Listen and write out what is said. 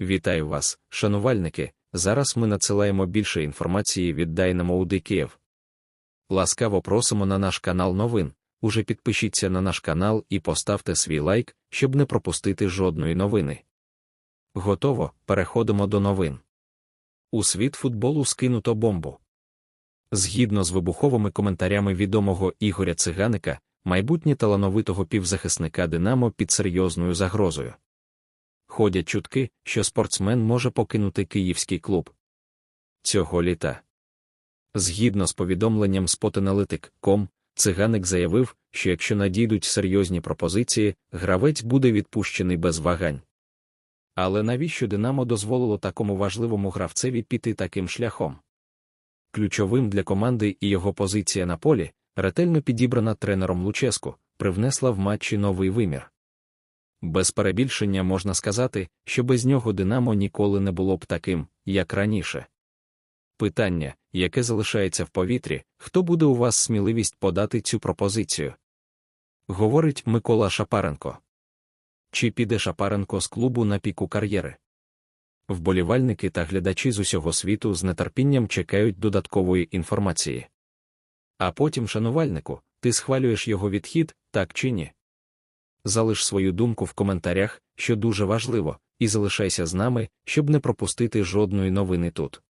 Вітаю вас, шанувальники. Зараз ми надсилаємо більше інформації від Dynamo Київ. Ласкаво просимо на наш канал новин. Уже підпишіться на наш канал і поставте свій лайк, щоб не пропустити жодної новини. Готово, переходимо до новин. У світ футболу скинуто бомбу. Згідно з вибуховими коментарями відомого Ігоря Циганика, майбутнє талановитого півзахисника Динамо під серйозною загрозою. Ходять чутки, що спортсмен може покинути київський клуб цього літа. Згідно з повідомленням Spotanalytic.com, циганик заявив, що якщо надійдуть серйозні пропозиції, гравець буде відпущений без вагань. Але навіщо Динамо дозволило такому важливому гравцеві піти таким шляхом? Ключовим для команди і його позиція на полі, ретельно підібрана тренером Луческу, привнесла в матчі новий вимір. Без перебільшення можна сказати, що без нього Динамо ніколи не було б таким, як раніше. Питання, яке залишається в повітрі, хто буде у вас сміливість подати цю пропозицію? Говорить Микола Шапаренко. Чи піде Шапаренко з клубу на піку кар'єри? Вболівальники та глядачі з усього світу з нетерпінням чекають додаткової інформації. А потім, шанувальнику, ти схвалюєш його відхід, так чи ні? Залиш свою думку в коментарях, що дуже важливо, і залишайся з нами, щоб не пропустити жодної новини тут.